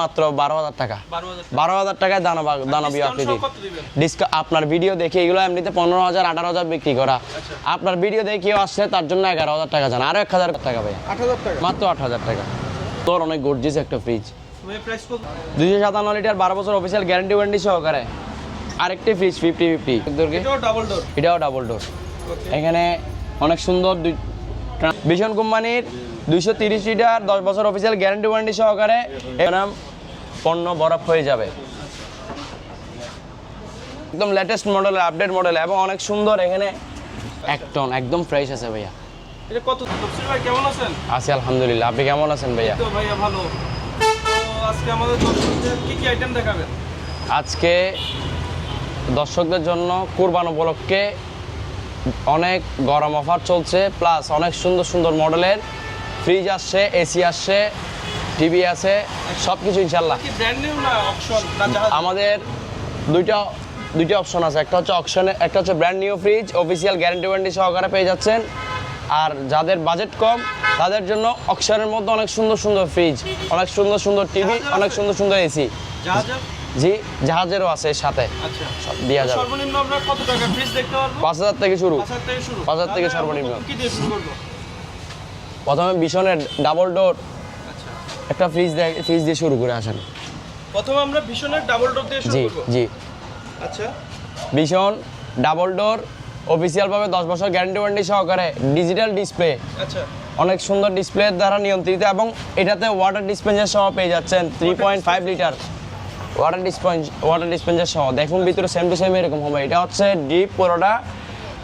মাত্র বারো হাজার টাকা। বারো হাজার টাকায় দানবীয় আকৃতি আপনার ভিডিও দেখে এগুলো এমনিতে পনেরো হাজার আঠারো হাজার বিক্রি করা। আচ্ছা। আপনার ভিডিও দেখে আসছে তার জন্য এগারো হাজার টাকা জান। আরও এক হাজার টাকা ভাই মাত্র আট হাজার টাকা। তোর অনেক গর্জিস একটা ফ্রিজ দুইশো সাতান্ন লিটার বারো বছর অফিসিয়াল গ্যারান্টি ওয়ারেন্টি সহকারে। আরেকটি ফ্রিজ ফিফটি ফিফটি এটাও ডাবল ডোর এখানে অনেক সুন্দর ভীষণ কোম্পানির দুইশো তিরিশ লিটার দশ বছর অফিসিয়াল গ্যারান্টি ওয়ারেন্টি সহকারে এরম পণ্য বরফ হয়ে যাবে। একদম লেটেস্ট মডেল আপডেট মডেল এবং অনেক সুন্দর এখানে এক টন একদম ফ্রেশ আছে ভাইয়া। কত ভাই কেমন আছেন? আছি আলহামদুলিল্লাহ আপনি কেমন আছেন ভাইয়া? ভাইয়া ভালো। আজকে আমাদের দর্শকদের কি কি আইটেম দেখাবেন? আজকে দর্শকদের জন্য কুরবান উপলক্ষে অনেক গরম অফার চলছে প্লাস অনেক সুন্দর সুন্দর মডেলের ফ্রিজ আসছে এসি আসছে টিভি আছে সব কিছু ইনশাল্লাহ আমাদের দুইটা দুইটা অপশন আছে। একটা হচ্ছে অপশনে একটা হচ্ছে brand new fridge official guarantee warranty সহকারে পেয়ে যাচ্ছেন। আর যাদের বাজেট কম তাদের জন্য অপশনের মধ্যে অনেক সুন্দর সুন্দর ফ্রিজ অনেক সুন্দর সুন্দর টিভি অনেক সুন্দর সুন্দর এসি জি জাহাজেরও আছে এর সাথে। আচ্ছা। সব দেওয়া যাবে। সর্বনিম্ন আমরা কত টাকা ফ্রিজ দেখতে পারব? পাঁচ হাজার থেকে শুরু। পাঁচ হাজার থেকে শুরু। পাঁচ হাজার থেকে তাহলে আমরা সর্বনিম্ন। কি দিয়ে শুরু করব? প্রথমে বিশনের ডাবল ডোর আচ্ছা। একটা ফ্রিজ দিয়ে ফ্রিজ দিয়ে শুরু করে আসেন। প্রথমে আমরা ভীষণের ডাবল ডোর দিয়ে শুরু জি জি। আচ্ছা। ভীষণ ডাবল ডোর অফিসিয়ালভাবে দশ বছর গ্যারান্টি ওয়ারেন্টি সহকারে ডিজিটাল ডিসপ্লে আচ্ছা। অনেক সুন্দর ডিসপ্লে দ্বারা নিয়ন্ত্রিত এবং এটাতে ওয়াটার ডিসপেন্সার সহ পেয়ে যাচ্ছেন three point five litre water dispense water dispenser সহ। দেখুন ভিতরে সেম টু সেম এরকম হবে। এটা হচ্ছে ডিপ পুরোটা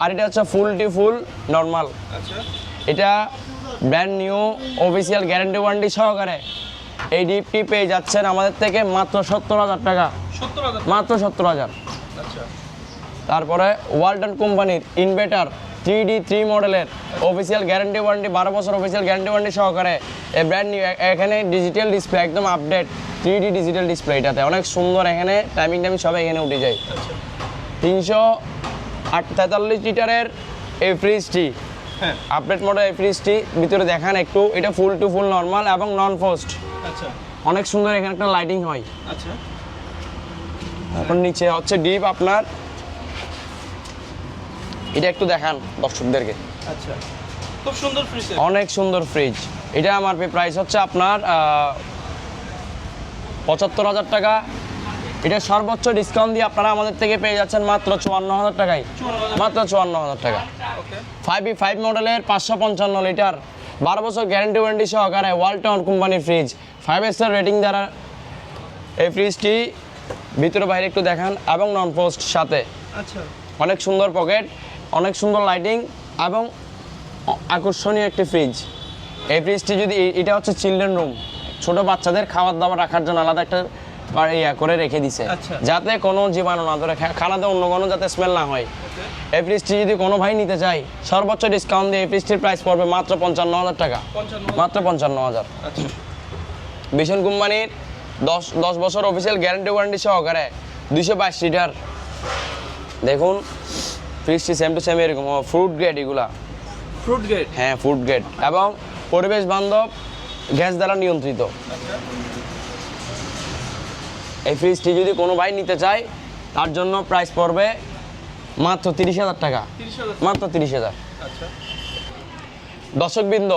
আর এটা হচ্ছে ফুল টু ফুল নর্মাল আচ্ছা। এটা brand new official guarantee warranty সহকারে এই ডিপটি পেয়ে যাচ্ছেন আমাদের থেকে মাত্র সত্তর হাজার টাকা। মাত্র সত্তর হাজার। আচ্ছা। তারপরে ওয়ালটন কোম্পানির ইনভার্টার থ্রি ডি থ্রি মডেলের অফিসিয়াল গ্যারান্টি ওয়ারেন্টি বারো বছর অফিসিয়াল গ্যারান্টি ওয়ারেন্টি সহকারে এই ব্র্যান্ড নিউ এখানে ডিজিটাল ডিসপ্লে একদম update three D digital display এটাতে অনেক সুন্দর এখানে টাইমিং টাইমিং সব এখানে উঠে যায়। আচ্ছা। তিনশো আট তেতাল্লিশ লিটারের এই ফ্রিজটি আপডেট মডেল এই ফ্রিজটি ভিতরে দেখান একটু। এটা ফুল টু ফুল নর্মাল এবং নন পোস্ট আচ্ছা। অনেক সুন্দর এখানে একটা লাইটিং হয়। আচ্ছা। এখন নিচে হচ্ছে ডিপ আপনার। এটা একটু দেখান দর্শকদেরকে। আচ্ছা। খুব সুন্দর ফ্রিজ অনেক সুন্দর ফ্রিজ এটা আমার প্রাইস হচ্ছে আপনার পঁচাত্তর হাজার টাকা। এটা সর্বোচ্চ ডিসকাউন্ট দিয়ে আপনারা আমাদের থেকে পেয়ে যাচ্ছেন মাত্র চুয়ান্ন হাজার টাকায়। মাত্র চুয়ান্ন হাজার টাকা। ফাইভ ই ফাইভ মডেলের পাঁচশো পঞ্চান্ন লিটার বারো বছর গ্যারেন্টি ওয়ারেন্টি সহকারে ওয়ালটন কোম্পানির ফ্রিজ ফাইভ স্টার রেটিং দ্বারা এই ফ্রিজটি ভিতরে বাইরে একটু দেখান এবং নন পোস্ট সাথে। আচ্ছা। অনেক সুন্দর পকেট অনেক সুন্দর লাইটিং এবং আকর্ষণীয় একটি ফ্রিজ এই ফ্রিজটি যদি এটা হচ্ছে চিলড্রেন রুম ছোট বাচ্চাদের খাবার দাবার রাখার জন্য আলাদা একটা ইয়া করে রেখে দিছে। আচ্ছা। যাতে কোনো জীবাণু না ধরে খানাতে অন্য কোনো যাতে স্মেল না হয়। এই ফ্রিজটি যদি কোনো ভাই নিতে চায় সর্বোচ্চ ডিসকাউন্ট দিয়ে এই ফ্রিজটির প্রাইস পড়বে মাত্র পঞ্চান্ন হাজার টাকা। মাত্র পঞ্চান্ন হাজার। আচ্ছা। ভীষণ কোম্পানির দশ দশ বছর অফিসিয়াল গ্যারান্টি ওয়ারেন্টি সহকারে দুইশো বাইশ লিটার। দেখুন ফ্রিজটি সেম টু সেম এরকম। ফ্রুট গ্রেড এগুলা। ফ্রুট গেট হ্যাঁ ফ্রুট গ্রেড এবং পরিবেশ বান্ধব গ্যাস দ্বারা নিয়ন্ত্রিত। আচ্ছা। এই ফ্রিজটি যদি কোনো ভাই নিতে চায় তার জন্য প্রাইস পড়বে মাত্র তিরিশ হাজার টাকা। মাত্র তিরিশ হাজার। আচ্ছা। দর্শকবৃন্দ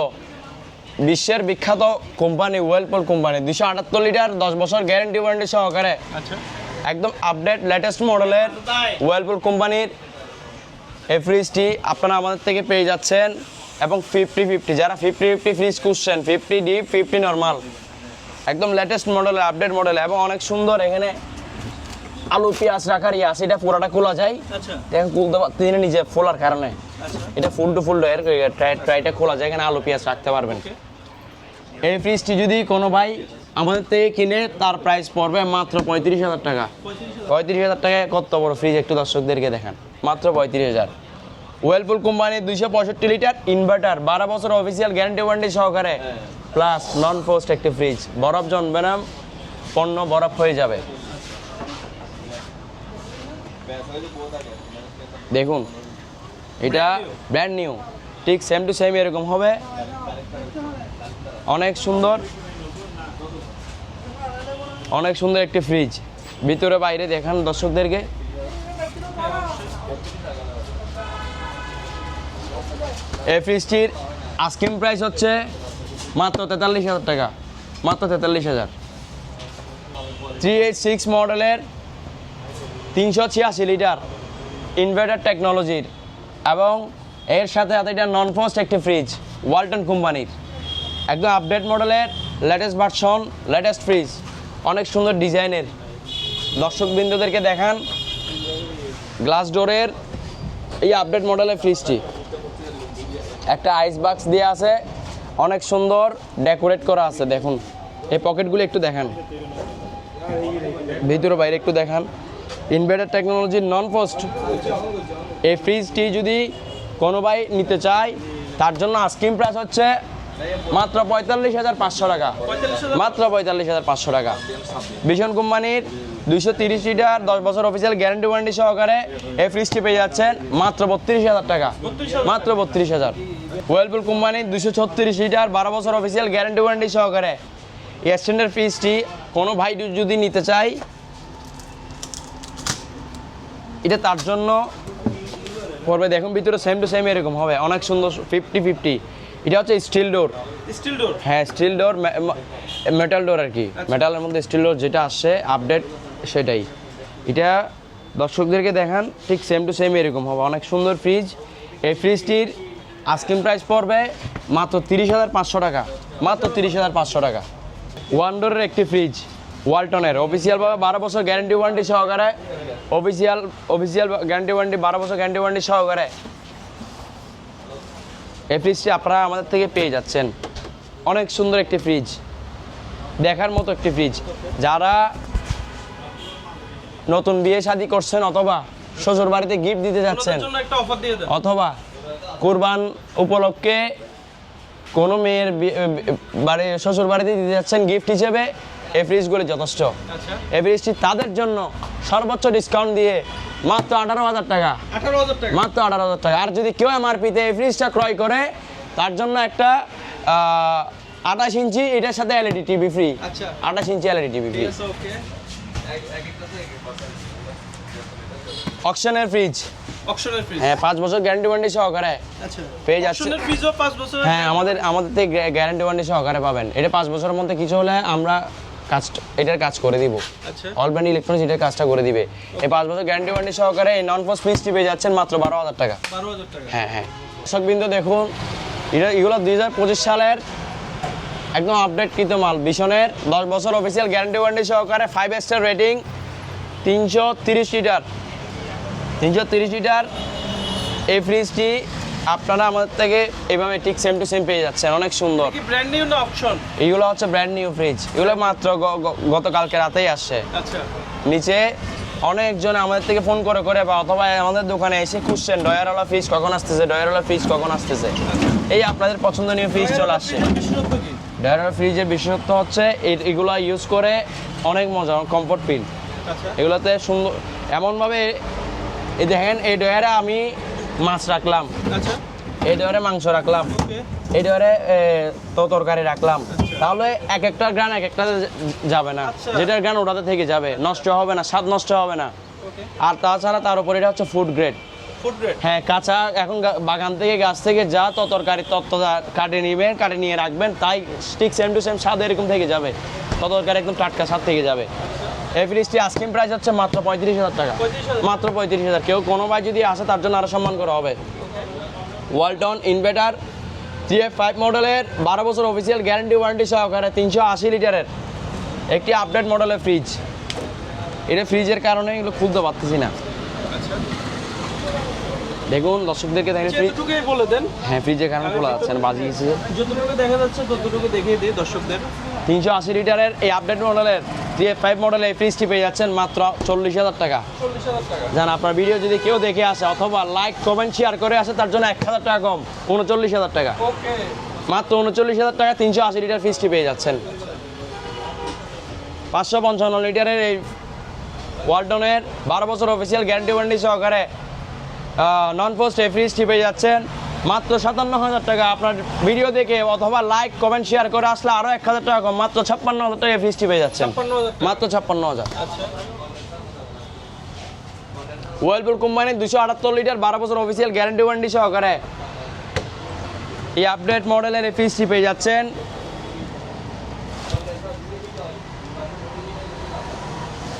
বিশ্বের বিখ্যাত কোম্পানি ওয়েলপুল কোম্পানি দুশো আটাত্তর লিটার দশ বছর গ্যারেন্টি ওয়ারেন্টি সহকারে আচ্ছা। একদম আপডেট লেটেস্ট মডেলের ওয়েলপুল কোম্পানির এই ফ্রিজটি আপনারা আমাদের থেকে পেয়ে যাচ্ছেন এবং ফিফটি ফিফটি যারা ফিফটি ফিফটি ফ্রিজ খুঁজছেন ফিফটি ডিপ ফিফটি নর্মাল একদম লেটেস্ট মডেলের আপডেট মডেল এবং অনেক সুন্দর এখানে আলু পেঁয়াজ রাখার ইয়া সেটা পুরাটা খোলা যায়। আচ্ছা। দেখেন খুলতে পারতেছি না নিজে ফোলার কারণে। আচ্ছা। এটা ফুল টু ফুল এর ট্রাইটা খোলা যায় এখানে আলু পেঁয়াজ রাখতে পারবেন। এই ফ্রিজটি যদি কোনো ভাই আমাদের থেকে কিনে তার প্রাইস পড়বে মাত্র পঁয়ত্রিশ হাজার টাকা। পঁয়ত্রিশ হাজার। টাকায় কত বড় ফ্রিজ একটু দর্শকদেরকে দেখান। মাত্র পঁয়ত্রিশ হাজার। ওয়েলফুল কোম্পানির দুইশো পঁয়ষট্টি লিটার ইনভার্টার বারো বছর অফিসিয়াল গ্যারান্টি ওয়ারেন্টি সহকারে। প্লাস নন পোস্ট একটি ফ্রিজ। বরফ জমবে না, পণ্য বরফ হয়ে যাবে। দেখুন, এটা ব্র্যান্ড নিউ ঠিক সেম টু সেম এরকম হবে। অনেক সুন্দর। অনেক সুন্দর একটি ফ্রিজ ভিতরে বাইরে দেখান দর্শকদেরকে। এই ফ্রিজটির আস্কিং প্রাইস হচ্ছে মাত্র তেতাল্লিশ হাজার টাকা। মাত্র তেতাল্লিশ হাজার। থ্রি এইট সিক্স মডেলের তিনশো ছিয়াশি লিটার ইনভার্টার টেকনোলজির এবং এর সাথে সাথে এটা নন ফোস্ট একটি ফ্রিজ ওয়ালটন কোম্পানির। একদম আপডেট মডেলের লেটেস্ট ভার্সন লেটেস্ট ফ্রিজ অনেক সুন্দর ডিজাইনের। দর্শকবৃন্দদেরকে দেখান গ্লাস ডোরের এই আপডেট মডেলের ফ্রিজটি একটা আইস বাক্স দিয়ে আছে। অনেক সুন্দর ডেকোরেট করা আছে, দেখুন। এই পকেটগুলো একটু দেখান। ভিতরে বাইরে একটু দেখান। ইনভার্টার টেকনোলজির নন পোস্ট এই ফ্রিজটি যদি কোনো ভাই নিতে চায়, তার জন্য আস্কিম প্রাইস হচ্ছে মাত্র পঁয়তাল্লিশ হাজার পাঁচশো টাকা। মাত্র পঁয়তাল্লিশ হাজার পাঁচশো টাকা। ভীষণ কোম্পানির দুইশো তিরিশ লিটার, দশ বছর অফিসিয়াল গ্যারান্টি ওয়ারেন্টি সহকারে এই ফ্রিজটি পেয়ে যাচ্ছেন মাত্র বত্রিশ হাজার টাকা। মাত্র বত্রিশ হাজার। ওয়েলপুল কোম্পানির দুশো ছত্রিশ লিটার বারো বছর অফিসিয়াল গ্যারান্টি ওয়ারেন্টি সহকারে। এক্সটেন্ডের ফ্রিজটি কোনো ভাই যদি নিতে চাই এটা তার জন্য পড়বে। দেখুন ভিতরে সেম টু সেম এরকম হবে। অনেক সুন্দর ফিফটি ফিফটি এটা হচ্ছে স্টিল ডোর স্টিল ডোর হ্যাঁ স্টিল ডোর মেটাল ডোর আর কি। মেটালের মধ্যে স্টিল ডোর যেটা আসছে আপডেট সেটাই। এটা দর্শকদেরকে দেখান ঠিক সেম টু সেম এরকম হবে। অনেক সুন্দর ফ্রিজ এই ফ্রিজটির আস্কিং প্রাইস পড়বে মাত্র তিরিশ হাজার পাঁচশো টাকা। মাত্র তিরিশ হাজার পাঁচশো টাকা। ওয়ান ডোরের একটি ফ্রিজ ওয়ালটনের অফিসিয়ালভাবে বারো বছর গ্যারান্টি ওয়ারেন্টি সহকারে অফিসিয়াল অফিসিয়াল গ্যারান্টি ওয়ারেন্টি বারো বছর গ্যারান্টি ওয়ারেন্টি সহকারে। এই ফ্রিজটি আপনারা আমাদের থেকে পেয়ে যাচ্ছেন। অনেক সুন্দর একটি ফ্রিজ দেখার মতো একটি ফ্রিজ যারা নতুন বিয়ে শাদী করছেন অথবা শ্বশুর বাড়িতে গিফট দিতে যাচ্ছেন অথবা কোরবান উপলক্ষে কোনো মেয়ের বাড়ি শ্বশুর বাড়িতে দিতে যাচ্ছেন গিফট হিসেবে এই ফ্রিজগুলি যথেষ্ট। আচ্ছা। এই ফ্রিজটি তাদের জন্য সর্বোচ্চ ডিসকাউন্ট দিয়ে মাত্র আঠারো হাজার টাকা। মাত্র আঠারো হাজার টাকা। আর যদি কেউ এমআরপিতে এই ফ্রিজটা ক্রয় করে তার জন্য একটা আঠাশ ইঞ্চি এটার সাথে এলইডি টিভি ফ্রি। আঠাশ inch LED TV free okay অকশনের fridge অকশনের ফ্রিজ হ্যাঁ পাঁচ বছর গ্যারান্টি ওয়ারেন্টি সহকারে। আচ্ছা। পেয়ে যাচ্ছে। অকশনের ফ্রিজও পাঁচ বছর হ্যাঁ আমাদের আমাদের থেকে গ্যারান্টি ওয়ারেন্টি সহকারে পাবেন। এটা পাঁচ বছরের মধ্যে কিছু হলে আমরা কাজ এটার কাজ করে দিব। আচ্ছা। অল ব্র্যান্ড ইলেকট্রনিক্স এটার কাজটা করে দিবে। এই পাঁচ বছর গ্যারান্টি ওয়ারেন্টি সহকারে এই নন ফোর্স ফ্রিজটি পেয়ে যাচ্ছেন মাত্র বারো হাজার টাকা। বারো হাজার টাকা। হ্যাঁ হ্যাঁ। দর্শকবৃন্দ দেখুন এটা এগুলো দুই হাজার পঁচিশ সালের একদম আপডেটকৃত মাল। বিশনের দশ বছর অফিসিয়াল গ্যারান্টি ওয়ারেন্টি সহকারে ফাইভ স্টার রেটিং তিনশো তিরিশ লিটার। তিনশো তিরিশ লিটার এই ফ্রিজটি আপনারা আমাদের থেকে এভাবে ঠিক সেম টু সেম পেয়ে যাচ্ছেন। অনেক সুন্দর। ব্র্যান্ড নিউ না অপশন এগুলো হচ্ছে ব্র্যান্ড নিউ ফ্রিজ এগুলো মাত্র গতকালকে রাতেই আসছে। আচ্ছা। নিচে অনেকজন আমাদের থেকে ফোন করে করে বা অথবা আমাদের দোকানে এসে খুঁজছেন ডয়ারওয়ালা ফ্রিজ কখন আসতেছে? ডয়ারওয়ালা ফ্রিজ কখন আসতেছে? এই আপনাদের পছন্দনীয় ফ্রিজ চলে আসছে। ডয়ারওয়ালা ফ্রিজের বিশেষত্ব হচ্ছে এগুলো ইউজ করে অনেক মজা কমফোর্ট ফিল এগুলোতে সুন্দর এমনভাবে এই দেখেন এই ডয়ারে আমি মাছ রাখলাম। আচ্ছা। এই ডয়ারে মাংস রাখলাম। এই ডয়ারে তো তরকারি রাখলাম। তাহলে এক একটা গ্রান এক একটা যাবে না। আচ্ছা। যেটার গ্রান ওটাতে থেকে যাবে। নষ্ট হবে না স্বাদ নষ্ট হবে না। আর তাছাড়া তার উপর এটা হচ্ছে ফুড গ্রেড হ্যাঁ কাঁচা এখন বাগান থেকে গাছ থেকে যা তো তরকারি তত্ত্ব কাটে নেবেন কাটে নিয়ে রাখবেন তাই স্টিক সেম টু সেম স্বাদ এরকম থেকে যাবে। তরকারি একদম টাটকা স্বাদ থেকে যাবে। এই ফ্রিজটি আইসক্রিম প্রাইস হচ্ছে মাত্র পঁয়ত্রিশ হাজার টাকা। 35,000 মাত্র পঁয়ত্রিশ হাজার। কেউ কোনো ভাই যদি আসে তার জন্য আরও সম্মান করা হবে। Walton inverter three F five মডেলের বারো বছর অফিসিয়াল গ্যারান্টি ওয়ারেন্টি সহকারে তিনশো আশি লিটারের একটি আপডেট মডেলের ফ্রিজ এটা ফ্রিজের কারণে এগুলো খুলতে পারতেছি না। দেখুন দর্শকদেরকে দেখেন যতটুকুই বলে দেন। হ্যাঁ ফ্রিজের কারণে খোলা যাচ্ছে না বাজি গেছে যতটুকু দেখা যাচ্ছে ততটুকু দেখিয়ে দিই দর্শকদের। তিনশো আশি লিটারের এই আপডেট মডেলের থ্রি এফ ফাইভ মডেলের এই ফ্রিজটি পেয়ে যাচ্ছেন মাত্র চল্লিশ হাজার টাকা। জান আপনার ভিডিও যদি কেউ দেখে আসে অথবা লাইক কমেন্ট শেয়ার করে আসে তার জন্য এক হাজার টাকা কম উনচল্লিশ হাজার টাকা। মাত্র উনচল্লিশ হাজার টাকা তিনশো আশি লিটার ফ্রিজটি পেয়ে যাচ্ছেন। পাঁচশো পঞ্চান্ন লিটারের এই ওয়ালটনের বারো বছর অফিসিয়াল গ্যারান্টি ওয়ারেন্টি সহকারে নন পোস্ট এই ফ্রিজটি পেয়ে যাচ্ছেন। মাত্র সাতান্ন হাজার টাকা। আপনার ভিডিও দেখে অথবা লাইক কমেন্ট শেয়ার করে আসলে আরও এক হাজার টাকা কম। মাত্র ছাপ্পান্ন হাজার টাকা ফিস্টি পেয়ে যাচ্ছেন। মাত্র ছাপ্পান্ন হাজার। ওয়েলপুল কোম্পানির দুশো আটাত্তর লিটার বারো বছর অফিসিয়াল গ্যারান্টি ওয়ারেন্টি সহকারে এই আপডেট মডেলের এই ফ্রিজটি পেয়ে যাচ্ছেন।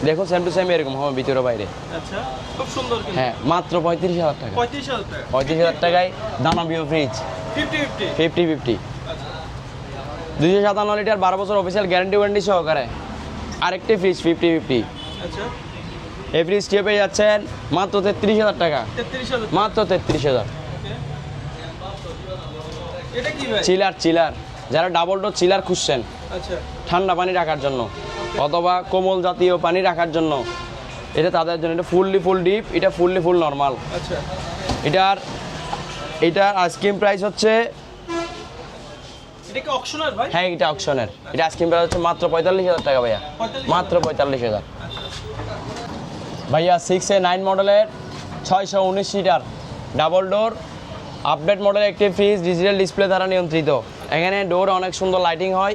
দেখুন সেম টু সেম এরকম হবে ভিতরে বাইরে। আচ্ছা খুব সুন্দর কিন্তু। হ্যাঁ মাত্র পঁয়ত্রিশ হাজার টাকা। পঁয়ত্রিশ হাজার টাকা। পঁয়ত্রিশ হাজার টাকায় fridge fifty fifty. Fifty fifty. দুশো সাতান্ন লিটার বারো বছর অফিসিয়াল গ্যারান্টি ওয়ারেন্টি সহকারে। আরেকটি ফ্রিজ ফিফটি ফিফটি আচ্ছা। এই ফ্রিজটি পেয়ে যাচ্ছেন মাত্র তেত্রিশ হাজার টাকা। মাত্র তেত্রিশ হাজার। এটা কি ভাই? Chiller chiller. যারা ডাবল ডোর চিলার খুঁজছেন। আচ্ছা। ঠান্ডা পানি রাখার জন্য অথবা কোমল জাতীয় পানি রাখার জন্য। এটা তাদের জন্য এটা ফুললি ফুল ডিপ এটা ফুললি ফুল নর্মাল। আচ্ছা। এটার এটার আইসক্রিম প্রাইস হচ্ছে হ্যাঁ এটা অপশনের এটা আইসক্রিম প্রাইস হচ্ছে মাত্র পঁয়তাল্লিশ হাজার টাকা ভাইয়া। মাত্র পঁয়তাল্লিশ হাজার। ভাইয়া সিক্স এ নাইন মডেলের ছয়শো উনিশ সিটার ডাবল ডোর আপডেট মডেলের একটি ফ্রিজ ডিজিটাল ডিসপ্লে দ্বারা নিয়ন্ত্রিত। এখানে ডোর অনেক সুন্দর লাইটিং হয়।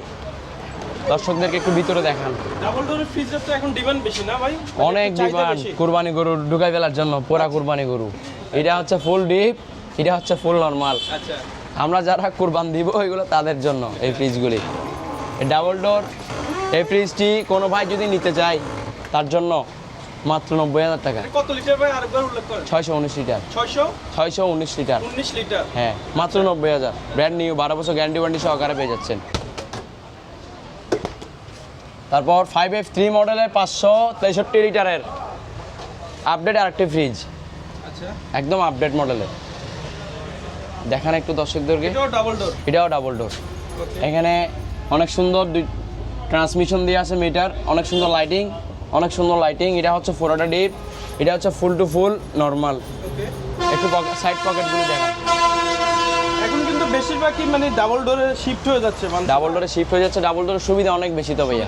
দর্শকদেরকে একটু ভিতরে দেখান। ডাবল ডোরের ফ্রিজের তো এখন ডিমান্ড বেশি না ভাই? অনেক ডিমান্ড কুরবানি গরু ঢুকাই ফেলার জন্য পোড়া কুরবানি গরু। এটা হচ্ছে ফুল ডিপ এটা হচ্ছে ফুল নর্মাল আচ্ছা। আমরা যারা কুরবান দিব ওইগুলো তাদের জন্য এই ফ্রিজগুলি ডাবল ডোর এই ফ্রিজটি কোনো ভাই যদি নিতে চায় তার জন্য মাত্র নব্বই হাজার টাকা। কত লিটার ভাই? আরেকবার উল্লেখ করেন। ছয়শো উনিশ লিটার ছয়শো? ছয়শো উনিশ লিটার উনিশ লিটার হ্যাঁ মাত্র নব্বই হাজার। ব্র্যান্ড নিউ বারো বছর গ্যারান্টি ওয়ারেন্টি সহকারে পেয়ে যাচ্ছেন। তারপর ফাইভ এফ থ্রি মডেলের পাঁচশো তেষট্টি লিটারের আপডেট আরেকটি ফ্রিজ একদম আপডেট মডেলের দেখান একটু দর্শকদেরকে। এটাও ডাবল ডোর এটাও ডাবল ডোর এখানে অনেক সুন্দর দুই ট্রান্সমিশন দিয়ে আছে মিটার অনেক সুন্দর লাইটিং অনেক সুন্দর লাইটিং এটা হচ্ছে ফোরোটা ডিপ এটা হচ্ছে ফুল টু ফুল নর্মাল একটু সাইড পকেটগুলো দেখা বেশিরভাগই মানে ডাবল ডোরে শিফট হয়ে যাচ্ছে মানে ডাবল ডোরে শিফট হয়ে যাচ্ছে ডাবল ডোরের সুবিধা অনেক বেশি তো ভাইয়া।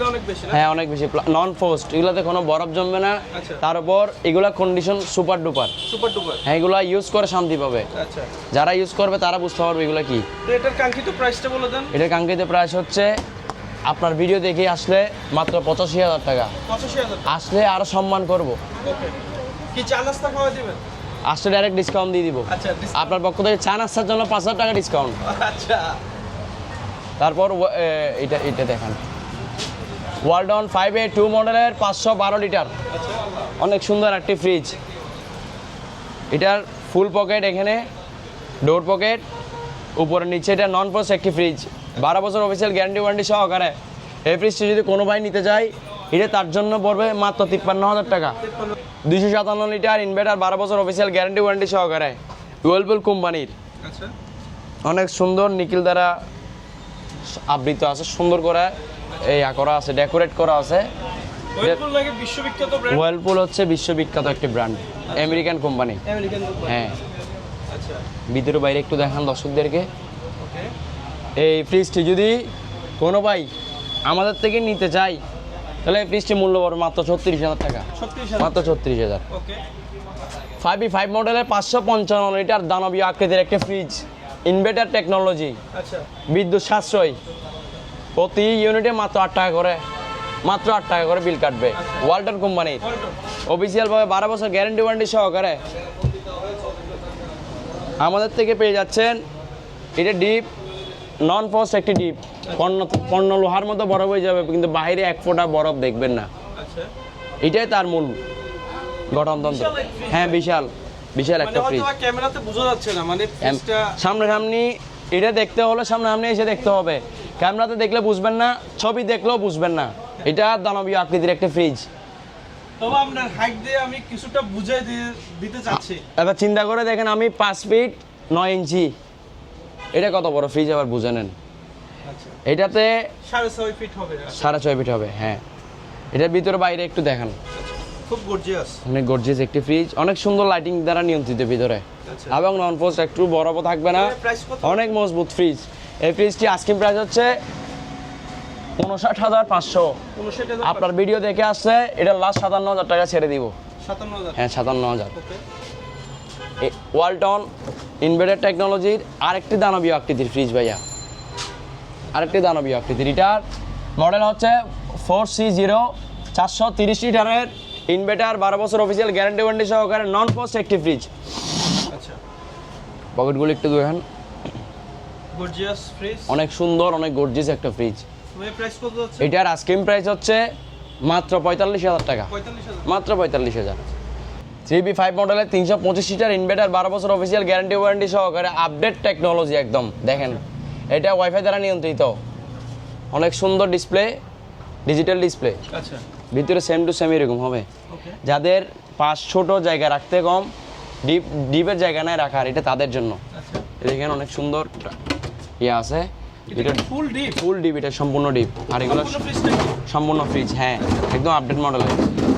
হ্যাঁ অনেক বেশি। নন ফোস্ট এগুলোতে কোনো বরফ জমবে না। আচ্ছা। তার উপর এগুলা condition super duper super duper হ্যাঁ এগুলা ইউজ করে শান্তি পাবে। আচ্ছা। যারা ইউজ করবে তারা বুঝতে পারবে এগুলা কি। এটার কাঙ্ক্ষিত প্রাইসটা বলে দেন। এটার কাঙ্ক্ষিত প্রাইস হচ্ছে আপনার ভিডিও দেখে আসলে মাত্র পঁচাশি হাজার টাকা। আসলে আরও সম্মান করব। কি চা নাস্তা খাওয়া দিবেন? আসলে ডাইরেক্ট ডিসকাউন্ট দিয়ে দিব। আচ্ছা আপনার পক্ষ থেকে চা নাস্তার জন্য পাঁচ হাজার টাকা ডিসকাউন্ট আচ্ছা। তারপর এটা এটা দেখান। ওয়ালডন ফাইভ এ টু মডেলের পাঁচশো বারো লিটার। আচ্ছা অনেক সুন্দর একটি ফ্রিজ এটার ফুল পকেট এখানে ডোর পকেট উপরে নিচে এটা নন পোস্ট একটি ফ্রিজ বারো বছর অফিসিয়াল গ্যারান্টি ওয়ারেন্টি সহকারে। এই ফ্রিজটি যদি কোনো ভাই নিতে চায় এটা তার জন্য পড়বে মাত্র তিপ্পান্ন হাজার টাকা। দুইশো সাতান্ন লিটার ইনভার্টার বারো বছর অফিসিয়াল গ্যারান্টি ওয়ারেন্টি সহকারে ওয়েলপুল কোম্পানির। আচ্ছা। অনেক সুন্দর নিখিল দ্বারা আবৃত আছে সুন্দর করে এই করা আছে ডেকোরেট করা আছে। ওয়েলপুল হচ্ছে বিশ্ববিখ্যাত একটি ব্র্যান্ড আমেরিকান কোম্পানি। হ্যাঁ। আচ্ছা। ভিতরে বাইরে একটু দেখান দর্শকদেরকে। এই ফ্রিজটি যদি কোনো ভাই আমাদের থেকে নিতে চাই তাহলে এই ফ্রিজটি মূল্য পড়বে মাত্র ছত্রিশ হাজার টাকা। মাত্র ছত্রিশ হাজার। ফাইভ ই ফাইভ মডেলের পাঁচশো পঞ্চান্ন লিটার দানবীয় আকৃতির একটি ফ্রিজ ইনভার্টার টেকনোলজি বিদ্যুৎ সাশ্রয়। প্রতি ইউনিটে মাত্র আট টাকা করে মাত্র আট টাকা করে বিল কাটবে। ওয়াল্টন কোম্পানির অফিসিয়ালভাবে বারো বছর গ্যারান্টি ওয়ারেন্টি সহকারে। আমাদের থেকে পেয়ে যাচ্ছেন এটা ডিপ নন ফস্ট একটি ডিপ পণ্য পণ্য লোহার মতো বরফ হয়ে যাবে কিন্তু বাইরে এক ফোঁটা বরফ দেখবেন না। আচ্ছা। এটাই তার মূল গঠনতন্ত্র। হ্যাঁ বিশাল। বিশাল মানে একটা ফ্রিজ ক্যামেরাতে বোঝা যাচ্ছে না মানে সামনাসামনি এটা দেখতে হলে সামনাসামনি এসে দেখতে হবে। ক্যামেরাতে দেখলে বুঝবেন না ছবি দেখলেও বুঝবেন না। এটা দানবীয় আকৃতির একটা ফ্রিজ তবে আপনার হাইট দিয়ে আমি কিছুটা বুঝাই দিতে চাচ্ছি। এবার চিন্তা করে দেখেন আমি পাঁচ ফিট নয় ইঞ্চি এটা কত বড় ফ্রিজ আবার বুঝে নেন। আচ্ছা। এটাতে সাড়ে ছয় ফিট হবে হ্যাঁ। এটার ভিতরে বাইরে একটু দেখান। খুব গর্জিয়াস অনেক গর্জিয়াস একটি ফ্রিজ অনেক সুন্দর লাইটিং দ্বারা নিয়ন্ত্রিত ভিতরে। আচ্ছা। এবং নন পোস্ট একটু বরফ থাকবে না। অনেক মজবুত ফ্রিজ এই ফ্রিজটি আস্কিং প্রাইস হচ্ছে উনষাট হাজার পাঁচশো। আপনার ভিডিও দেখে আসছে এটা লাস্ট সাতান্ন হাজার টাকা ছেড়ে দিব। হ্যাঁ সাতান্ন হাজার। ওয়ালটন ইনভার্টার টেকনোলজির আরেকটি দানবীয় আকৃতির ফ্রিজ ভাইয়া। আরেকটি দানবীয় আকৃতির। এটার মডেল হচ্ছে ফোর সি জিরো চারশো তিরিশ লিটারের ইনভার্টার বারো বছর অফিসিয়াল গ্যারান্টি ওয়ারেন্টি সহকারে নন পোস্ট একটি ফ্রিজ আচ্ছা। পকেটগুলো একটু দেখেন। গর্জিয়াস ফ্রিজ অনেক সুন্দর অনেক গর্জিস একটা ফ্রিজ এটার আস্কিম প্রাইস হচ্ছে মাত্র পঁয়তাল্লিশ হাজার টাকা। মাত্র পঁয়তাল্লিশ হাজার। থ্রি বি ফাইভ মডেলের তিনশো পঁচিশ সিটার ইনভার্টার বারো বছর অফিসিয়াল গ্যারান্টি ওয়ারেন্টি সহকারে আপডেট টেকনোলজি একদম। দেখেন এটা ওয়াইফাই দ্বারা নিয়ন্ত্রিত। অনেক সুন্দর ডিসপ্লে ডিজিটাল ডিসপ্লে আচ্ছা। ভিতরে সেম টু সেম এরকম হবে। যাদের পাঁচ ছোট জায়গা রাখতে কম ডিপ ডিপের জায়গা নাই রাখার এটা তাদের জন্য। আচ্ছা। দেখেন অনেক সুন্দর ইয়ে আছে। এটা ফুল ডিপ ফুল ডিপ এটা সম্পূর্ণ ডিপ আর এগুলো সম্পূর্ণ সম্পূর্ণ ফ্রিজ হ্যাঁ একদম আপডেট মডেলের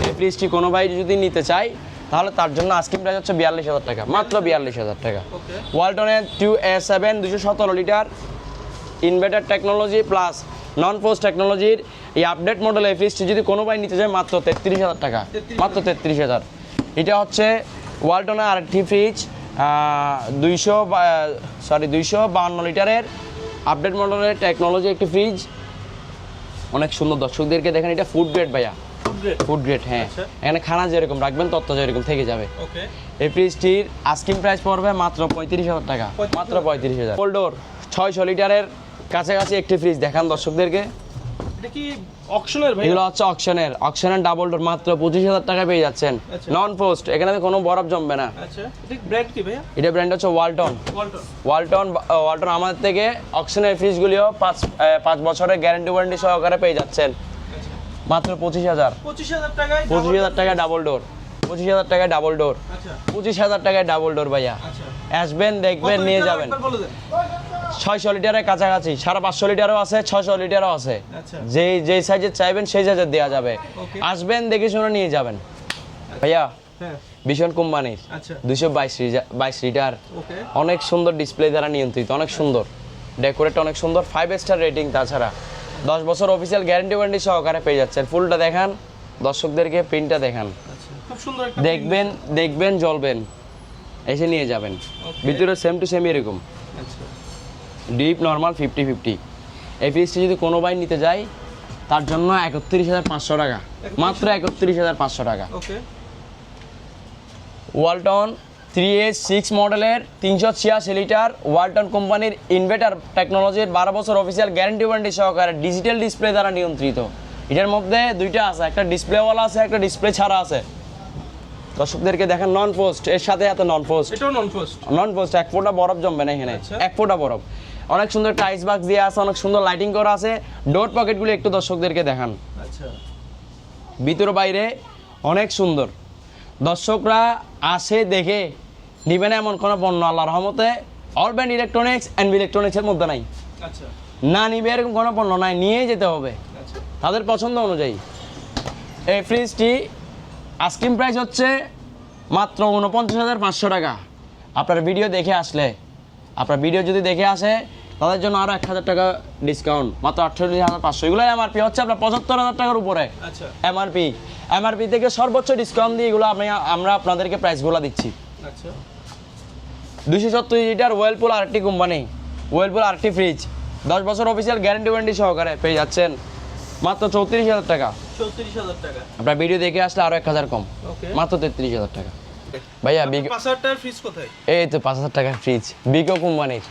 এই ফ্রিজটি কোনো ভাই যদি নিতে চায় তাহলে তার জন্য আস্কিং প্রাইস হচ্ছে বিয়াল্লিশ হাজার টাকা মাত্র বিয়াল্লিশ হাজার টাকা। ওয়ালটনের টু এ সেভেন দুশো সতেরো litre inverter technology plus non frost টেকনোলজির এই আপডেট মডেল এই ফ্রিজটি যদি কোনো ভাই নিতে চায় মাত্র তেত্রিশ হাজার টাকা মাত্র তেত্রিশ হাজার। এটা হচ্ছে ওয়ালটনের আরেকটি ফ্রিজ দুইশো সরি দুইশো বাহান্ন লিটারের আপডেট মডেলের টেকনোলজি একটি ফ্রিজ অনেক সুন্দর দর্শকদেরকে দেখেন এটা ফুড গ্রেড ভাইয়া। ফুড গ্রেড হ্যাঁ। আচ্ছা। এখানে খানা যেরকম রাখবেন তত্ত্ব যেরকম থেকে যাবে। এই ফ্রিজটির আস্কিং প্রাইস পড়বে মাত্র পঁয়ত্রিশ হাজার টাকা। মাত্র পঁয়ত্রিশ হাজার। কোল্ডোর ছয়শো লিটারের কাছাকাছি একটি ফ্রিজ দেখান দর্শকদেরকে। এগুলো হচ্ছে অকশনের অকশনের ডাবল ডোর মাত্র পঁচিশ হাজার টাকা পেয়ে যাচ্ছেন। আচ্ছা। নন পোস্ট এখানে কোনো বরফ জমবে না। আচ্ছা। এটা ব্র্যান্ড হচ্ছে ওয়ালটন ওয়ালটন ওয়ালটন আমাদের থেকে অকশনের ফ্রিজগুলিও পাঁচ পাঁচ বছরের গ্যারান্টি ওয়ারেন্টি সহকারে পেয়ে যাচ্ছেন। মাত্র পঁচিশ হাজার। পঁচিশ হাজার টাকায় পঁচিশ হাজার টাকা ডাবল ডোর পঁচিশ হাজার টাকায় ডাবল ডোর আচ্ছা। পঁচিশ হাজার টাকায় ডাবল ডোর ভাইয়া। আচ্ছা। আসবেন দেখবেন নিয়ে যাবেন। ছয়শো লিটারের কাছাকাছি সাড়ে পাঁচশো লিটারও আছে ছয়শো লিটারও আছে। আচ্ছা। যেই যেই সাইজের চাইবেন সেই সাইজের দেওয়া যাবে। আসবেন দেখে শুনে নিয়ে যাবেন। ভাইয়া হ্যাঁ। ভীষণ কোম্পানির। আচ্ছা। দুশো বাইশ বাইশ লিটার অনেক সুন্দর ডিসপ্লে দ্বারা নিয়ন্ত্রিত অনেক সুন্দর। ডেকোরেট অনেক সুন্দর ফাইভ স্টার রেটিং তাছাড়া। দশ বছর অফিসিয়াল গ্যারান্টি ওয়ারেন্টি সহকারে পেয়ে যাচ্ছেন। ফুলটা দেখান দর্শকদেরকে প্রিন্টটা দেখান। আচ্ছা দেখবেন দেখবেন জ্বলবেন এসে নিয়ে যাবেন. ভিতরে সেম টু সেম এরকম। ডিপ নর্মাল ফিফটি ফিফটি এই ফ্রিজটি যদি কোনো ভাই নিতে যায় তার জন্য একত্রিশ হাজার পাঁচশো টাকা। মাত্র একত্রিশ হাজার পাঁচশো টাকা। ওয়ালটন থ্রি এস সিক্স মডেলের তিনশো ছিয়াশি লিটার ওয়ালটন কোম্পানির ইনভার্টার টেকনোলজির বারো বছর অফিসিয়াল গ্যারান্টি ওয়ারেন্টি সহকারে ডিজিটাল ডিসপ্লে দ্বারা নিয়ন্ত্রিত। এটার মধ্যে দুইটা আছে একটা ডিসপ্লেওয়ালা আছে একটা ডিসপ্লে ছাড়া আছে। দর্শকদেরকে দেখেন নন পোস্ট এর সাথে এত নন পোস্ট এটাও নন ফার্স্ট নন পোস্ট এক ফোঁটা বরফ জমবে না এখানে। আচ্ছা। এক ফোঁটা বরফ। অনেক সুন্দর টাইস বাক্স দিয়ে আছে অনেক সুন্দর লাইটিং করা আছে। ডোর পকেটগুলো একটু দর্শকদেরকে দেখান। আচ্ছা। ভিতর বাইরে অনেক সুন্দর। দর্শকরা আসে দেখে নিবে না এমন কোনো পণ্য আল্লাহ রহমতে অরব্যান্ড ইলেকট্রনিক্স অ্যান্ড ইলেকট্রনিক্সের মধ্যে নাই। আচ্ছা। না নিবে এরকম কোনো পণ্য নাই নিয়েই যেতে হবে। আচ্ছা। তাদের পছন্দ অনুযায়ী। এই ফ্রিজটি আস্কিং প্রাইস হচ্ছে মাত্র উনপঞ্চাশ হাজার পাঁচশো টাকা। আপনার ভিডিও দেখে আসলে। আপনার ভিডিও যদি দেখে আসে তাদের জন্য আরও এক হাজার টাকা ডিসকাউন্ট মাত্র আটষট্টি হাজার পাঁচশো। এগুলো এমআরপি হচ্ছে আপনার পঁচাত্তর হাজার টাকার উপরে। আচ্ছা। এমআরপি এমআরপি থেকে সর্বোচ্চ ডিসকাউন্ট দিয়ে এগুলো আমি আমরা আপনাদেরকে প্রাইসগুলো দিচ্ছি। আচ্ছা। দুশো সত্তর litre Whirlpool RT company Whirlpool RT fridge দশ বছর অফিসিয়াল গ্যারেন্টি ওয়ারেন্টি সহকারে পেয়ে যাচ্ছেন মাত্র চৌত্রিশ হাজার টাকা। চৌত্রিশ হাজার টাকা। আপনার ভিডিও দেখে আসলে আরও এক হাজার কম। মাত্র তেত্রিশ হাজার টাকা। ভাইয়া বিগ পাঁচ হাজার টাকার ফ্রিজ কোথায়? এই তো পাঁচ হাজার টাকার ফ্রিজ বিকো কোম্পানির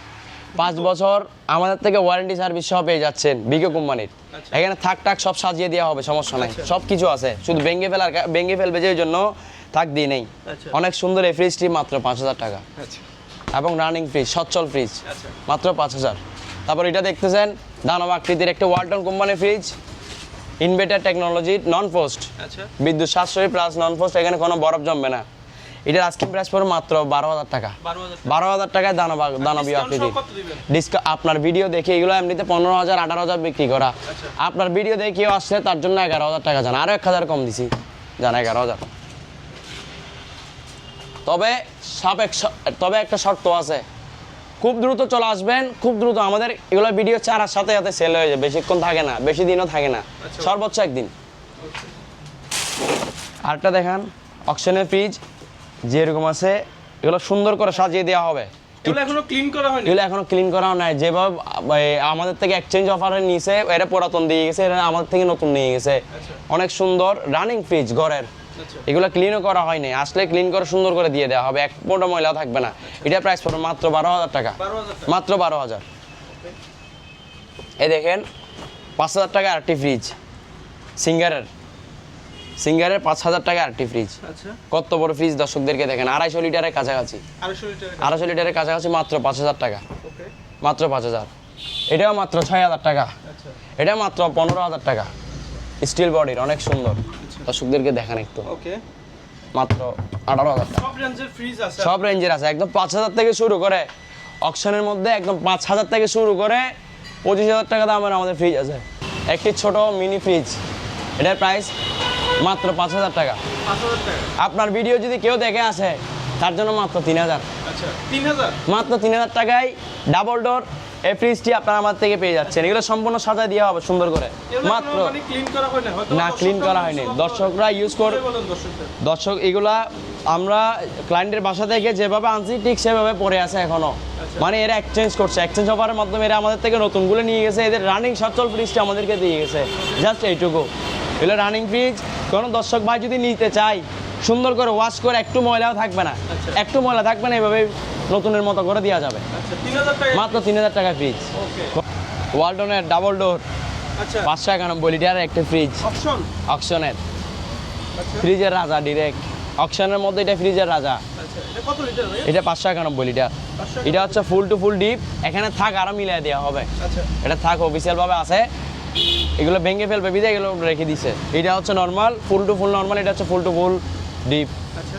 পাঁচ বছর আমাদের থেকে ওয়ারেন্টি সার্ভিস সহ পেয়ে যাচ্ছেন বিকো কোম্পানির আচ্ছা। এখানে থাক টাক সব সাজিয়ে দেওয়া হবে সমস্যা নাই। আচ্ছা। সব কিছু আছে। শুধু ভেঙে ফেলার ভেঙে ফেলবে যে জন্য থাক দিয়ে নেই। আচ্ছা। অনেক সুন্দর এই ফ্রিজটি মাত্র পাঁচ হাজার টাকা। আচ্ছা। এবং রানিং ফ্রিজ সচ্ছল ফ্রিজ মাত্র পাঁচ হাজার। তারপর এটা দেখতেছেন দানব আকৃতির একটা ওয়ালটন কোম্পানির fridge inverter technology non frost বিদ্যুৎ সাশ্রয়ী প্লাস নন পোস্ট এখানে কোনো বরফ জমবে না। এটার আস্কিং প্রাইস পড়ে মাত্র বারো হাজার টাকা। বারো হাজার টাকায় দানব দানবীয় আকৃতি ডিসকা আপনার ভিডিও দেখে এগুলো এমনিতে পনেরো হাজার আঠারো হাজার বিক্রি করা। আচ্ছা। আপনার ভিডিও দেখে কেউ আসছে তার জন্য এগারো হাজার টাকা জান। আরও এক হাজার কম দিছি। জান এগারো হাজার। তবে সাপেক্ষ তবে একটা শর্ত আছে। খুব দ্রুত চলে আসবেন খুব দ্রুত আমাদের এগুলো ভিডিও চারার সাথে সাথে সেল হয়ে যায় বেশিক্ষণ থাকে না বেশি দিনও থাকে না। আচ্ছা। সর্বোচ্চ একদিন। আরেকটা দেখান অকশনের ফ্রিজ যেরকম আছে এগুলো সুন্দর করে সাজিয়ে দেওয়া হবে। এগুলো ক্লিন করা হয়নি? এগুলো এখনও ক্লিন করা নাই। যেভাবে আমাদের থেকে এক্সচেঞ্জ অফারে নিয়েছে এটা পুরাতন দিয়ে গেছে এটা আমাদের থেকে নতুন নিয়ে গেছে। অনেক সুন্দর রানিং ফ্রিজ ঘরের। আচ্ছা এগুলো ক্লিনও করা হয়নি। আসলে ক্লিন করে সুন্দর করে দিয়ে দেওয়া হবে। এক ফোটা ময়লা থাকবে না। এটা প্রাইস পড়বে মাত্র বারো হাজার টাকা। মাত্র বারো হাজার। এই দেখেন পাঁচ হাজার টাকা আরেকটি ফ্রিজ সিঙ্গারের। সিঙ্গারের পাঁচ হাজার টাকা আরেকটি ফ্রিজ আচ্ছা। কত বড় ফ্রিজ দর্শকদেরকে দেখেন। আড়াইশো লিটারের কাছাকাছি। আড়াইশো লিটারের কাছাকাছি। মাত্র পাঁচ হাজার টাকা। মাত্র পাঁচ হাজার। এটাও মাত্র ছয় হাজার টাকা। আচ্ছা। এটা মাত্র পনেরো হাজার টাকা। স্টিল বডির অনেক সুন্দর। দর্শকদেরকে দেখেন একটু। ওকে মাত্র আঠারো হাজার সব রেঞ্জের ফ্রিজ আছে। সব রেঞ্জের আছে একদম পাঁচ হাজার থেকে শুরু করে অকশনের মধ্যে একদম পাঁচ হাজার থেকে শুরু করে পঁচিশ হাজার টাকা দামের আমাদের ফ্রিজ আছে। একটি ছোট মিনি ফ্রিজ এটার প্রাইস মাত্র পাঁচ হাজার টাকা। আপনার ভিডিও যদি কেউ দেখে আসে তার জন্য মাত্র তিন হাজার। আচ্ছা তিন হাজার? মাত্র তিন হাজার টাকায় ডাবল ডোর এই ফ্রিজটি আপনারা আমার থেকে পেয়ে যাচ্ছেন। এগুলো সম্পূর্ণ সাজায় দেওয়া হবে সুন্দর করে। মাত্র মানে না ক্লিন করা হয়নি। দর্শকরা ইউজ কর দর্শক এগুলা আমরা ক্লায়েন্টের বাসা থেকে যেভাবে আনছি ঠিক সেভাবে পড়ে আছে এখনও। মানে এরা এক্সচেঞ্জ করছে। এক্সচেঞ্জ অফারের মাধ্যমে এরা আমাদের থেকে নতুনগুলো নিয়ে গেছে। এদের রানিং সচল ফ্রিজটা আমাদেরকে দিয়ে গেছে। জাস্ট এইটুকু। এগুলো রানিং ফ্রিজ কোনো দর্শক ভাই যদি নিতে চাই সুন্দর করে ওয়াশ করে একটু ময়লাও থাকবে না। একটু ময়লা থাকবে না এভাবে নতুনের মতো করে দেওয়া যাবে। আচ্ছা মাত্র তিন হাজার টাকা ফ্রিজ ওকে ওয়ালটনের ডাবল ডোর আচ্ছা। পাঁচশো একানব্বই লিটারের একটি ফ্রিজ অকশনের আচ্ছা। ফ্রিজের রাজা ডিরেক্ট অকশনের মধ্যে এটা ফ্রিজের রাজা। আচ্ছা এটা লিটার পাঁচশো একানব্বই লিটার এটা হচ্ছে ফুল টু ফুল ডিপ এখানে থাক আরও মিলিয়ে দেওয়া হবে। আচ্ছা। এটা থাক অফিসিয়াল ভাবে আছে। এগুলো ভেঙে ফেলবে বিদে এগুলো রেখে দিছে। এটা হচ্ছে normal full to full normal এটা হচ্ছে ফুল টু ফুল ডিপ। আচ্ছা।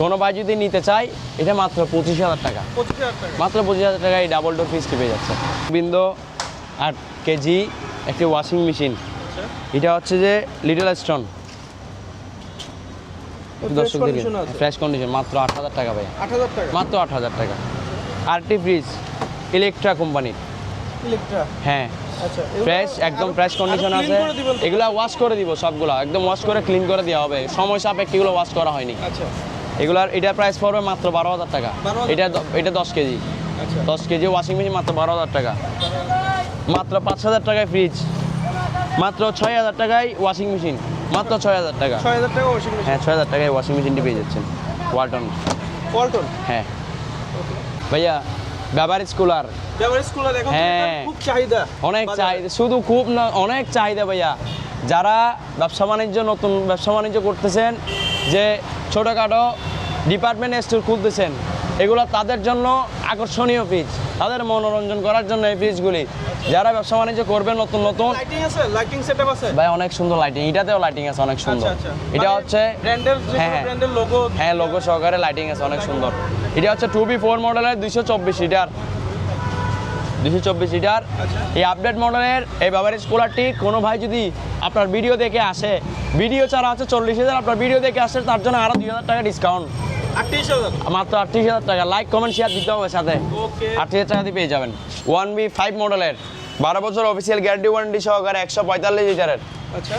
কোনো ভাই যদি নিতে চাই এটা মাত্র পঁচিশ হাজার টাকা। মাত্র পঁচিশ হাজার টাকা এই ডাবল ডোর ফ্রিজটি পেয়ে যাচ্ছে। বিন্দু আট কেজি একটি ওয়াশিং মেশিন আচ্ছা। এটা হচ্ছে যে little stone condition fresh condition মাত্র আট হাজার টাকা ভাই মাত্র আট হাজার টাকা। আরটি ফ্রিজ ইলেকট্রা কোম্পানির ইলেকট্রা হ্যাঁ। ফ্রেশ একদম আরো- ফ্রেশ কন্ডিশন আছে? এগুলা ওয়াশ করে দিব সবগুলো। একদম ওয়াশ করে ক্লিন করে দেওয়া হবে। সময় সাপেক্ষে এগুলো ওয়াশ করা হয়নি। আচ্ছা। এগুলার এটার প্রাইস পড়বে মাত্র বারো হাজার টাকা। এটা এটা দশ কেজি। আচ্ছা। দশ কেজি ওয়াশিং মেশিন মাত্র বারো হাজার টাকা। মাত্র পাঁচ হাজার টাকায় ফ্রিজ মাত্র ছয় হাজার টাকায় ওয়াশিং মেশিন মাত্র ছয় হাজার টাকা। ছয় হাজার টাকা ওয়াশিং মেশিন হ্যাঁ ছয় হাজার টাকায় ওয়াশিং মেশিনটি পেয়ে যাচ্ছেন। ওয়ালটন পল্টন হ্যাঁ। ভাইয়া ব্যবহারিজ কুলার এখন খুব চাহিদা। অনেক চাহিদা শুধু খুব না অনেক চাহিদা ভাইয়া। যারা ব্যবসা বাণিজ্য নতুন ব্যবসা বাণিজ্য করতেছেন যে ছোটোখাটো ডিপার্টমেন্ট স্টোর খুলতেছেন এগুলো তাদের জন্য আকর্ষণীয় পিচ তাদের মনোরঞ্জন করার জন্য এই পিচগুলি যারা ব্যবসা বাণিজ্য করবেন নতুন নতুন ভাই অনেক সুন্দর লাইটিং এটাতেও লাইটিং আছে অনেক সুন্দর। আচ্ছা আচ্ছা। এটা মানে হচ্ছে হ্যাঁ, হ্যাঁ। লোগো হ্যাঁ সহকারে লাইটিং আছে অনেক সুন্দর। এটা হচ্ছে টু বি ফোর মডেলের দুইশো চব্বিশ লিটার দুশো চব্বিশ লিটার আচ্ছা। এই আপডেট মডেলের এই বাবারেজ কুলারটি কোনো ভাই যদি আপনার ভিডিও দেখে আসে ভিডিও ছাড়া আছে চল্লিশ হাজার আপনার ভিডিও দেখে আসে তার জন্য আরও দুই হাজার টাকা ডিসকাউন্ট মাত্র আটত্রিশ হাজার টাকা। লাইক কমেন্ট শেয়ার দিতে হবে সাথে। আটত্রিশ হাজার টাকা দিয়ে পেয়ে যাবেন। ওয়ান বি ফাইভ মডেলের বারো বছর অফিসিয়াল গ্যারান্টি ওয়ারেন্টি সহকারে একশো পঁয়তাল্লিশ লিটারের। আচ্ছা।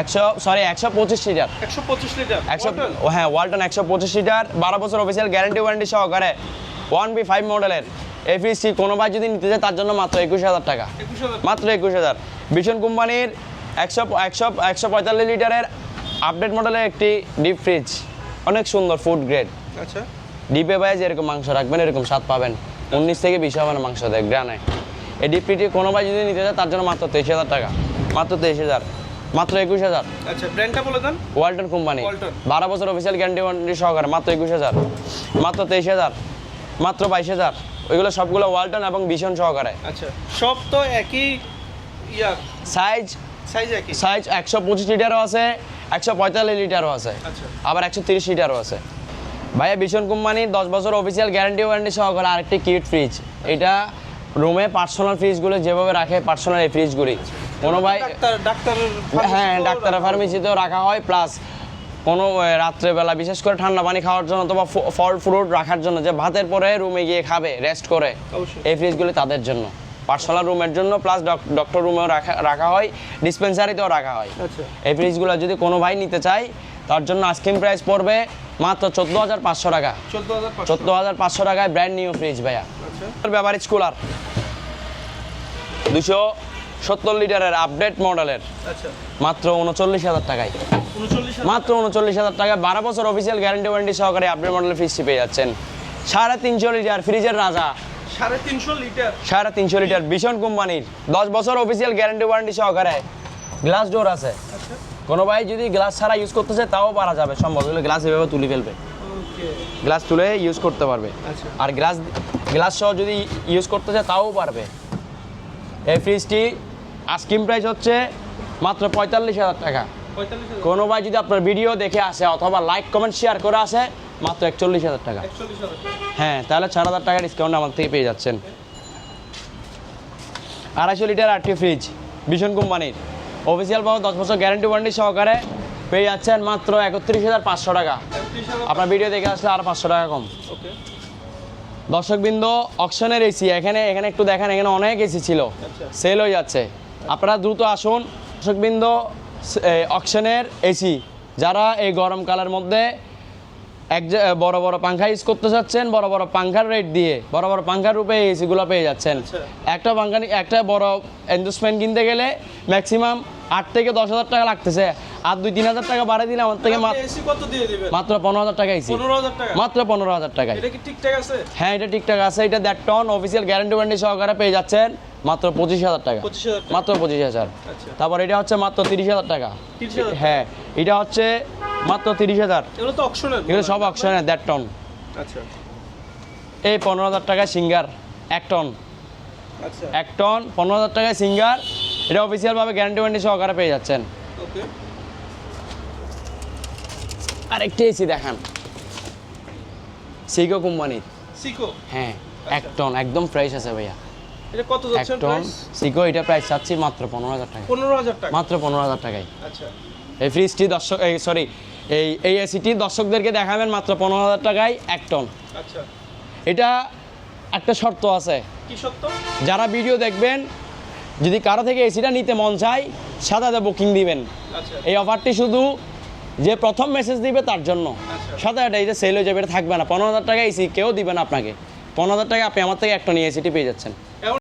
একশো সরি একশো পঁচিশ লিটার। একশো পঁচিশ লিটার। একশো হ্যাঁ ওয়ালটন একশো পঁচিশ লিটার। বারো বছর অফিসিয়াল গ্যারান্টি ওয়ারেন্টি সহকারে ওয়ান বি ফাইভ মডেলের এফিসি কোনো ভাই যদি নিতে চায় তার জন্য মাত্র একুশ হাজার টাকা। মাত্র একুশ হাজার। ভীষণ কোম্পানির একশো একশো একশো পঁয়তাল্লিশ লিটারের আপডেট মডেলের একটি ডিপ ফ্রিজ অনেক সুন্দর ফুড গ্রেড আচ্ছা। ডিপে ভাই যেরকম মাংস রাখবেন এরকম স্বাদ পাবেন। উনিশ থেকে বিশ হবে না মাংস দেয় গ্রানে। এই ডিপ কোনো ভাই যদি নিতে চায় তার জন্য মাত্র তেইশ হাজার টাকা। মাত্র তেইশ হাজার। মাত্র একুশ হাজার। আচ্ছা ব্র্যান্ডটা বলে দেন। ওয়ালটন কোম্পানি। বারো বছর অফিসিয়াল গ্যারান্টি ওয়ারেন্টি সহকারে মাত্র একুশ হাজার। মাত্র তেইশ হাজার। মাত্র বাইশ হাজার। ওইগুলো সবগুলো ওয়ালটন এবং ভীষণ সহকারে। আচ্ছা সব তো একই সাইজ সাইজ একই? সাইজ একশো পঁচিশ লিটারও আছে একশো পঁয়তাল্লিশ লিটারও আছে। আচ্ছা। আবার একশো তিরিশ লিটারও আছে। ভাইয়া ভীষণ কোম্পানির দশ বছর অফিসিয়াল গ্যারান্টি ওয়ারেন্টি সহকারে আরেকটি কিট ফ্রিজ এটা রুমে পার্সোনাল ফ্রিজগুলো যেভাবে রাখে পার্সোনাল এই ফ্রিজগুলি কোনো ভাই ডাক্তার হ্যাঁ ডাক্তারের ফার্মেসিতেও রাখা হয়। প্লাস কোনো রাত্রেবেলা বিশেষ করে ঠান্ডা পানি খাওয়ার জন্য অথবা ফল ফ্রুট রাখার জন্য যে ভাতের পরে রুমে গিয়ে খাবে রেস্ট করে এই ফ্রিজগুলি তাদের জন্য। পার্সোনাল রুমের জন্য প্লাস ডক্টর রুমেও রাখা রাখা হয় ডিসপেন্সারিতেও রাখা হয়। আচ্ছা। এই ফ্রিজগুলো যদি কোনো ভাই নিতে চায় তার জন্য আস্কিং প্রাইস পড়বে মাত্র চোদ্দ হাজার পাঁচশো টাকা। চোদ্দ হাজার পাঁচশো। টাকায় ব্র্যান্ড নিউ ফ্রিজ ভাইয়া। ব্যবহারিজ কুলার দুশো সত্তর লিটারের আপডেট মডেলের আচ্ছা। মাত্র উনচল্লিশ হাজার টাকায়। মাত্র উনচল্লিশ হাজার টাকায় বারো বছর অফিসিয়াল গ্যারান্টি ওয়ারেন্টি সহকারে আপডেট মডেলের ফ্রিজটি পেয়ে যাচ্ছেন। সাড়ে তিনশো লিটার ফ্রিজের রাজা। সাড়ে তিনশো লিটার। সাড়ে তিনশো লিটার ভীষণ কোম্পানির। দশ বছর অফিসিয়াল গ্যারান্টি ওয়ারেন্টি সহকারে গ্লাস ডোর আছে। আচ্ছা। কোনো ভাই যদি গ্লাস ছাড়া ইউজ করতে চায় তাও পারা যাবে সম্ভব। হলে গ্লাস এভাবে তুলে ফেলবে। গ্লাস তুলে ইউজ করতে পারবে। আচ্ছা। আর গ্লাস গ্লাস সহ যদি ইউজ করতে চায় তাও পারবে এই ফ্রিজটি আস্কিম প্রাইস হচ্ছে মাত্র পঁয়তাল্লিশ হাজার টাকা। কোনো ভাই যদি আপনার ভিডিও দেখে আসে অথবা লাইক কমেন্ট শেয়ার করে আসে মাত্র একচল্লিশ হাজার টাকা। হ্যাঁ তাহলে চার হাজার টাকা ডিসকাউন্ট আমার থেকে পেয়ে যাচ্ছেন। আড়াইশো লিটার আটটি ফ্রিজ ভীষণ কোম্পানির অফিসিয়াল পাওয়া দশ বছর গ্যারান্টি ওয়ারেন্টি সহকারে পেয়ে যাচ্ছেন মাত্র একত্রিশ হাজার পাঁচশো টাকা। আপনার ভিডিও দেখে আসলে আর পাঁচশো টাকা কম। দর্শক দর্শকবৃন্দ অকশনের এসি এখানে এখানে একটু দেখেন এখানে অনেক এসি ছিল। আচ্ছা। সেল হয়ে যাচ্ছে। আপনারা দ্রুত আসুন। দর্শকবৃন্দ অকশনের এসি যারা এই গরমকালের মধ্যে এক বড় বড় পাংখা ইউজ করতে চাচ্ছেন বড় বড় পাংখার রেট দিয়ে বড় বড় পাংখার রূপে এই এসিগুলো পেয়ে যাচ্ছেন। আচ্ছা। একটা পাংখা একটা বড় এন্ডোসমেন্ট কিনতে গেলে ম্যাক্সিমাম আট থেকে দশ হাজার টাকা লাগতেছে। আর দুই তিন হাজার টাকা বাড়িয়ে দিলে আমার থেকে এসি মাত্র পনেরো হাজার টাকা এসি টাকা? মাত্র পনেরো হাজার টাকায়। এটা কি ঠিকঠাক আছে? হ্যাঁ এটা ঠিকঠাক আছে এটা দেড় টন অফিসিয়াল গ্যারান্টি ওয়ারেন্টি সহকারে পেয়ে যাচ্ছেন। মাত্র পঁচিশ হাজার টাকা। মাত্র পঁচিশ হাজার। আচ্ছা। তারপর এটা হচ্ছে মাত্র তিরিশ হাজার টাকা। হ্যাঁ এটা হচ্ছে মাত্র তিরিশ হাজার। এগুলো এগুলো সব অপশনে দেড় টন আচ্ছা। এই পনেরো হাজার টাকা সিঙ্গার এক টন আচ্ছা। এক টন পনেরো হাজার টাকায় সিঙ্গার। এটা অফিসিয়ালভাবে গ্যারান্টি ওয়ারেন্টি সহকারে পেয়ে যাচ্ছেন। আরেকটি এসি দেখান। সিগো কোম্পানির। সিকো হ্যাঁ এক টন একদম ফ্রেশ আছে ভাইয়া। এটা কত যাচ্ছে প্রাইস সিগো এটা প্রাইস চাচ্ছি মাত্র পনেরো হাজার টাকা পনেরো হাজার টাকা। মাত্র পনেরো হাজার টাকায়। আচ্ছা। এই ফ্রিজটি দর্শক এই সরি এই এই এসিটি দর্শকদেরকে দেখাবেন মাত্র পনেরো হাজার টাকায় এক টন আচ্ছা। এটা একটা শর্ত আছে। কি সত্য যারা ভিডিও দেখবেন যদি কারও থেকে এসিটা নিতে মন চায় সাদাতে বুকিং দিবেন। আচ্ছা। এই অফারটি শুধু যে প্রথম মেসেজ দিবে তার জন্য। সাদা এটা এটা সেল হয়ে যাবে এটা থাকবে না। পনেরো হাজার টাকা এসি কেউ দিবে না আপনাকে। পনেরো হাজার টাকা আপনি আমার থেকে একটা নিয়ে এসিটি পেয়ে যাচ্ছেন।